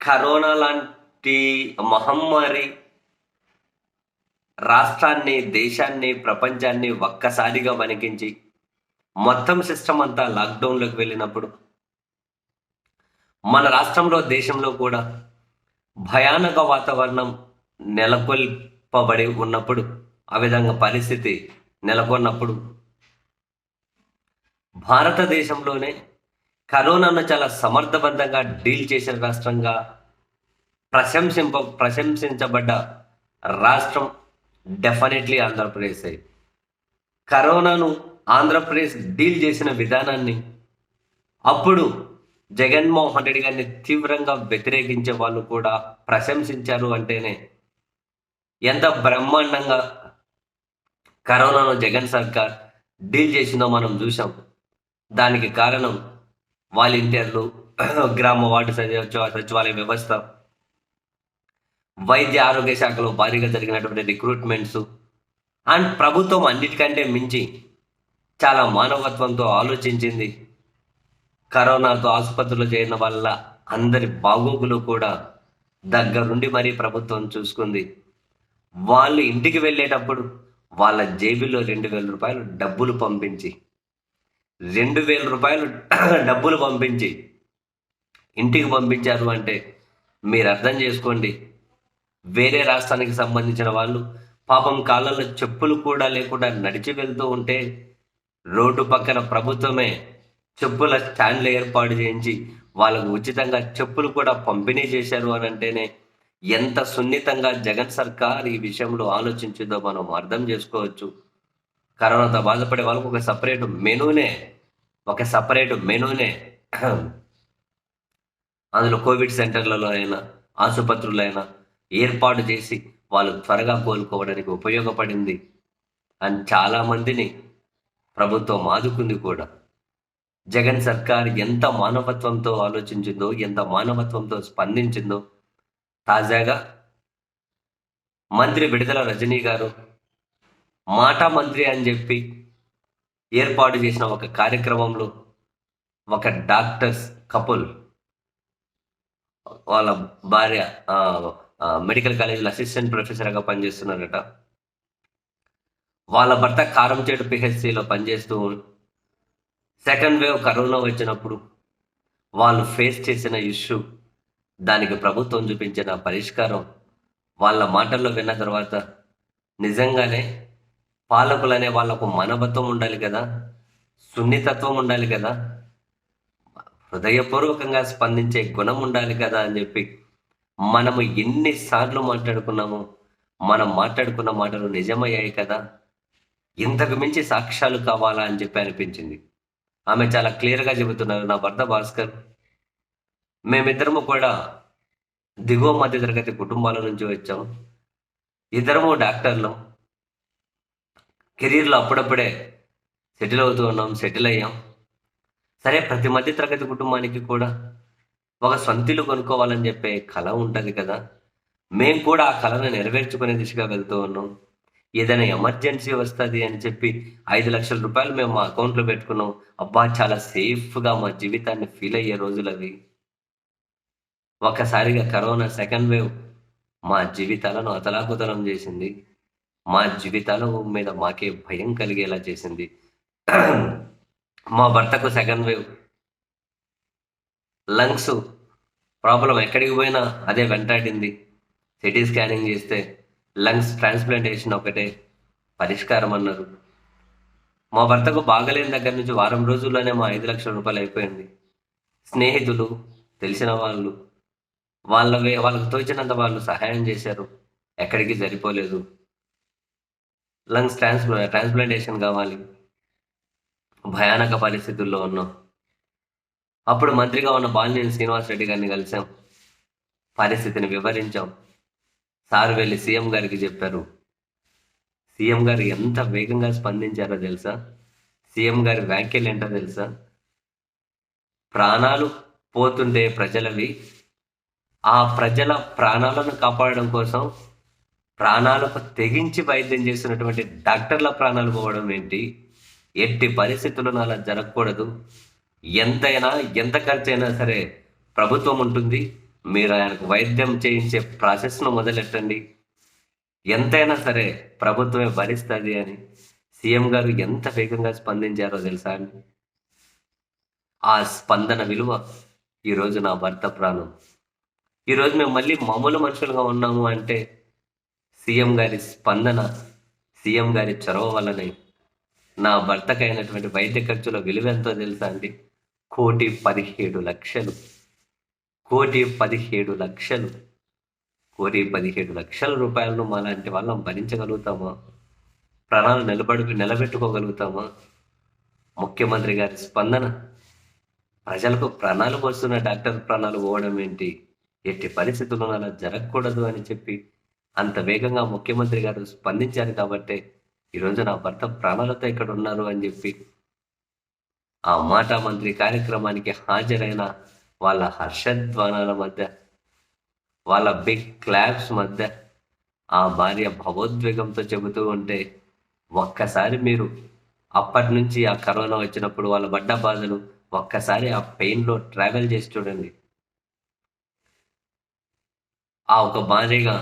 Corona లాంటి మహమ్మారి రాష్ట్రాన్ని దేశాన్ని ప్రపంచాన్ని ఒక్కసారిగా వణికించి మొత్తం సిస్టమ్ అంతా లాక్డౌన్లోకి వెళ్ళినప్పుడు మన రాష్ట్రంలో దేశంలో కూడా భయానక వాతావరణం నెలకొల్పబడి ఉన్నప్పుడు ఆ విధంగా పరిస్థితి నెలకొన్నప్పుడు భారతదేశంలోనే కరోనాను చాలా సమర్థవంతంగా డీల్ చేసిన రాష్ట్రంగా ప్రశంసింప ప్రశంసించబడ్డ రాష్ట్రం డెఫినెట్లీ ఆంధ్రప్రదేశ్ కరోనాను ఆంధ్రప్రదేశ్ డీల్ చేసిన విధానాన్ని అప్పుడు జగన్మోహన్ రెడ్డి గారిని తీవ్రంగా వ్యతిరేకించే వాళ్ళు కూడా ప్రశంసించారు అంటేనే ఎంత బ్రహ్మాండంగా కరోనాను జగన్ సర్కార్ డీల్ చేసిందో మనం చూసాం దానికి కారణం వాలంటీర్లు గ్రామ వార్డు సచివాలయ వ్యవస్థ వైద్య ఆరోగ్య శాఖలో భారీగా జరిగినటువంటి రిక్రూట్మెంట్స్ అండ్ ప్రభుత్వం అన్నిటికంటే మించి చాలా మానవత్వంతో ఆలోచించింది. కరోనాతో ఆసుపత్రిలో చేరిన వల్ల అందరి బాగోగులు కూడా దగ్గరుండి మరీ ప్రభుత్వం చూసుకుంది. వాళ్ళు ఇంటికి వెళ్ళేటప్పుడు వాళ్ళ జేబులో రెండు వేల రూపాయలు డబ్బులు పంపించి రెండు వేల రూపాయలు డబ్బులు పంపించి ఇంటికి పంపించారు అంటే మీరు అర్థం చేసుకోండి. వేరే రాష్ట్రానికి సంబంధించిన వాళ్ళు పాపం కాళ్ళలో చెప్పులు కూడా లేకుండా నడిచి వెళ్తూ ఉంటే రోడ్డు పక్కన ప్రభుత్వమే చెప్పుల స్టాండ్లు ఏర్పాటు చేయించి వాళ్ళకు ఉచితంగా చెప్పులు కూడా పంపిణీ చేశారు అని అంటేనే ఎంత సున్నితంగా జగన్ సర్కార్ ఈ విషయంలో ఆలోచించిందో మనం అర్థం చేసుకోవచ్చు. కరోనాతో బాధపడే వాళ్ళకు ఒక సపరేట్ మెనూనే ఒక సపరేట్ మెనూనే. అందులో కోవిడ్ సెంటర్లలో అయినా ఆసుపత్రులైనా ఏర్పాటు చేసి వాళ్ళు త్వరగా కోలుకోవడానికి ఉపయోగపడింది. అని చాలామందిని ప్రభుత్వం ఆదుకుంది కూడా. జగన్ సర్కార్ ఎంత మానవత్వంతో ఆలోచించిందో ఎంత మానవత్వంతో స్పందించిందో తాజాగా మంత్రి విడుదల రజనీ గారు మాట మంత్రి అని చెప్పి ఏర్పాటు చేసిన ఒక కార్యక్రమంలో ఒక డాక్టర్స్ కపుల్ వాళ్ళ భార్య మెడికల్ కాలేజీలో అసిస్టెంట్ ప్రొఫెసర్గా పనిచేస్తున్నారట. వాళ్ళ భర్త కారంచేడు పిహెచ్సిలో పనిచేస్తూ సెకండ్ వేవ్ కరోనా వచ్చినప్పుడు వాళ్ళు ఫేస్ చేసిన ఇష్యూ దానికి ప్రభుత్వం చూపించిన పరిష్కారం వాళ్ళ మాటల్లో విన్న తర్వాత నిజంగానే పాలకులనే వాళ్ళకు మనవత్వం ఉండాలి కదా? సున్నితత్వం ఉండాలి కదా? హృదయపూర్వకంగా స్పందించే గుణం ఉండాలి కదా అని చెప్పి మనము ఎన్నిసార్లు మాట్లాడుకున్నాము మనం మాట్లాడుకున్న మాటలు నిజమయ్యాయి కదా? ఇంతకు మించి సాక్ష్యాలు కావాలా అని చెప్పి అనిపించింది. ఆమె చాలా క్లియర్గా చెబుతున్నారు నా భర్త భాస్కర్. మేమిద్దరము కూడా దిగువ మధ్య తరగతి కుటుంబాల నుంచి వచ్చాం. ఇద్దరము డాక్టర్లు. కెరీర్లో అప్పుడప్పుడే సెటిల్ అవుతూ ఉన్నాం సెటిల్ అయ్యాం. సరే ప్రతి మధ్య తరగతి కుటుంబానికి కూడా ఒక సొంతిల్లు కొనుక్కోవాలని చెప్పే కళ ఉంటుంది కదా. మేము కూడా ఆ కళను నెరవేర్చుకునే దిశగా వెళ్తూ ఉన్నాం. ఏదైనా ఎమర్జెన్సీ వస్తుంది అని చెప్పి ఐదు లక్షల రూపాయలు మేము మా అకౌంట్లో పెట్టుకున్నాం. అబ్బా చాలా సేఫ్గా మా జీవితాన్ని ఫీల్ అయ్యే రోజులు అవి. ఒక్కసారిగా కరోనా సెకండ్ వేవ్ మా జీవితాలను అతలాకుతలం చేసింది. మా జీవితాల మీద మాకే భయం కలిగేలా చేసింది. మా భర్తకు సెకండ్ వేవ్ లంగ్స్ ప్రాబ్లం ఎక్కడికి పోయినా అదే వెంటాడింది. సిటీ స్కానింగ్ చేస్తే లంగ్స్ ట్రాన్స్ప్లాంటేషన్ ఒకటే పరిష్కారం అన్నారు. మా భర్తకు బాగలేని దగ్గర నుంచి వారం రోజుల్లోనే మా ఐదు లక్షల రూపాయలు అయిపోయింది. స్నేహితులు తెలిసిన వాళ్ళు వాళ్ళ వాళ్ళకు తోచినంత వాళ్ళు సహాయం చేశారు. ఎక్కడికి సరిపోలేదు. లంగ్స్ ట్రాన్స్ప్లా ట్రాన్స్ప్లాంటేషన్ కావాలి. భయానక పరిస్థితుల్లో ఉన్నాం. అప్పుడు మంత్రిగా ఉన్న బాలినేని శ్రీనివాస్ రెడ్డి గారిని కలిసాం. పరిస్థితిని వివరించాం. సార్ వెళ్ళి సీఎం గారికి చెప్పారు. సీఎం గారు ఎంత వేగంగా స్పందించారో తెలుసా? సీఎం గారి వ్యాఖ్యలు ఏంటో తెలుసా? ప్రాణాలు పోతుండే ప్రజలవి ఆ ప్రజల ప్రాణాలను కాపాడడం కోసం ప్రాణాలకు తెగించి వైద్యం చేస్తున్నటువంటి డాక్టర్ల ప్రాణాలు పోవడం ఏంటి? ఎట్టి పరిస్థితులను అలా జరగకూడదు. ఎంతైనా ఎంత ఖర్చు అయినా సరే ప్రభుత్వం ఉంటుంది. మీరు ఆయనకు వైద్యం చేయించే ప్రాసెస్ను మొదలెట్టండి. ఎంతైనా సరే ప్రభుత్వమే భరిస్తుంది అని సీఎం గారు ఎంత వేగంగా స్పందించారో తెలుసా అండి? ఆ స్పందన విలువ ఈరోజు నా భర్త ప్రాణం. ఈరోజు మేము మళ్ళీ మామూలు మనుషులుగా ఉన్నాము అంటే సీఎం గారి స్పందన సీఎం గారి చొరవ వల్లనే నా భర్తకైనటువంటి వైద్య ఖర్చుల విలువ ఎంతో తెలుసా అండి? కోటి పదిహేడు లక్షలు. కోటి పదిహేడు లక్షలు. కోటి పదిహేడు లక్షల రూపాయలను మాలాంటి వాళ్ళం భరించగలుగుతామా? ప్రాణాలు నిలబడి నిలబెట్టుకోగలుగుతామా? ముఖ్యమంత్రి గారి స్పందన ప్రజలకు ప్రాణాలు పోస్తున్న డాక్టర్ ప్రాణాలు పోవడం ఏంటి? ఎట్టి పరిస్థితుల్లో అలా జరగకూడదు అని చెప్పి అంత వేగంగా ముఖ్యమంత్రి గారు స్పందించారు కాబట్టే ఈరోజు నా భర్త ప్రాణాలతో ఇక్కడ ఉన్నారు అని చెప్పి ఆ మాట మంత్రి కార్యక్రమానికి హాజరైన వాళ్ళ హర్షధ్వానాల మధ్య వాళ్ళ బిగ్ క్లాప్స్ మధ్య ఆ భార్య భావోద్వేగంతో చెబుతూ ఉంటే ఒక్కసారి మీరు అప్పటి నుంచి ఆ కరోనా వచ్చినప్పుడు వాళ్ళ బడ్డ బాధలు ఒక్కసారి ఆ పెయిన్లో ట్రావెల్ చేసి చూడండి. ఆ ఒక భార్యగా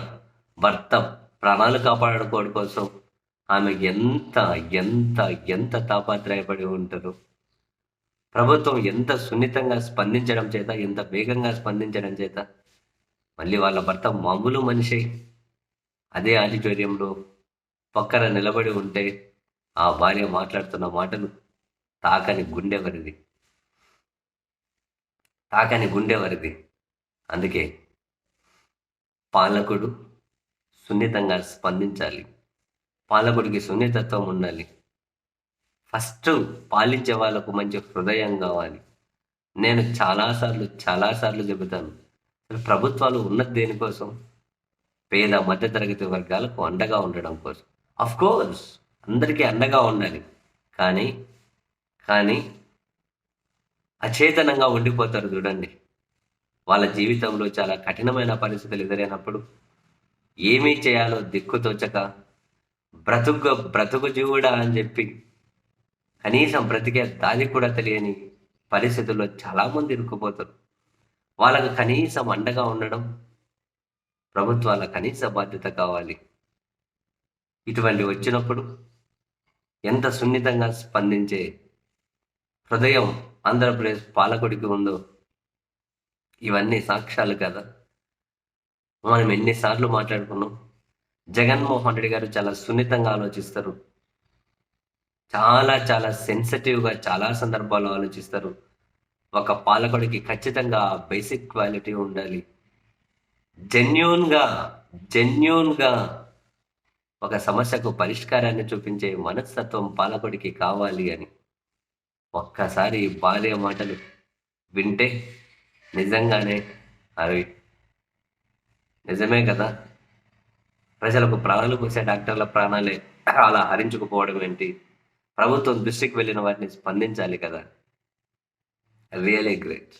భర్త ప్రాణాలు కాపాడుకోవడం కోసం. ఆమె ఎంత ఎంత ఎంత తాపాత్రయపడి ఉంటారు ప్రభుత్వం ఎంత సున్నితంగా స్పందించడం చేత ఎంత వేగంగా స్పందించడం చేత మళ్ళీ వాళ్ళ భర్త మామూలు మనిషి. అదే ఆడిటోరియంలో పక్కన నిలబడి ఉంటే ఆ భార్య మాట్లాడుతున్న మాటలు తాకని గుండెవరిది తాకని గుండెవరిది అందుకే పాలకుడు సున్నితంగా స్పందించాలి. పాలకుడికి సున్నితత్వం ఉండాలి. ఫస్ట్ పాలించే వాళ్ళకు మంచి హృదయం కావాలి. నేను చాలాసార్లు చాలాసార్లు చెబుతాను. అసలు ప్రభుత్వాలు ఉన్నది దేనికోసం? పేద మధ్యతరగతి వర్గాలకు అండగా ఉండడం కోసం. అఫ్ కోర్స్ అందరికీ అండగా ఉండాలి. కానీ కానీ అచేతనంగా ఉండిపోతారు చూడండి. వాళ్ళ జీవితంలో చాలా కఠినమైన పరిస్థితులు ఎదురైనప్పుడు ఏమీ చేయాలో దిక్కుతోచక బ్రతుకు బ్రతుకు జీవుడా అని చెప్పి కనీసం బ్రతికే దానికి కూడా తెలియని పరిస్థితుల్లో చాలామంది ఇరుక్కుపోతారు. వాళ్ళకు కనీసం అండగా ఉండడం ప్రభుత్వాల కనీస బాధ్యత కావాలి. ఇటువంటి వచ్చినప్పుడు ఎంత సున్నితంగా స్పందించే హృదయం ఆంధ్రప్రదేశ్ పాలకుడికి ఉందో ఇవన్నీ సాక్ష్యాలు కదా. మనం ఎన్నిసార్లు మాట్లాడుకున్నాం? జగన్మోహన్ రెడ్డి గారు చాలా సున్నితంగా ఆలోచిస్తారు. చాలా చాలా సెన్సిటివ్గా చాలా సందర్భాల్లో ఆలోచిస్తారు. ఒక పాలకుడికి ఖచ్చితంగా బేసిక్ క్వాలిటీ ఉండాలి. జెన్యున్గా జెన్యున్గా ఒక సమస్యకు పరిష్కారాన్ని చూపించే మనస్తత్వం పాలకుడికి కావాలి అని. ఒక్కసారి భార్య మాటలు వింటే నిజంగానే అవి నిజమే కదా? ప్రజలకు ప్రాణాలు పోసే డాక్టర్ల ప్రాణాలే అలా హరించుకుపోవడం ఏంటి? ప్రభుత్వం దృష్టికి వెళ్ళిన వారిని స్పందించాలి కదా? Really great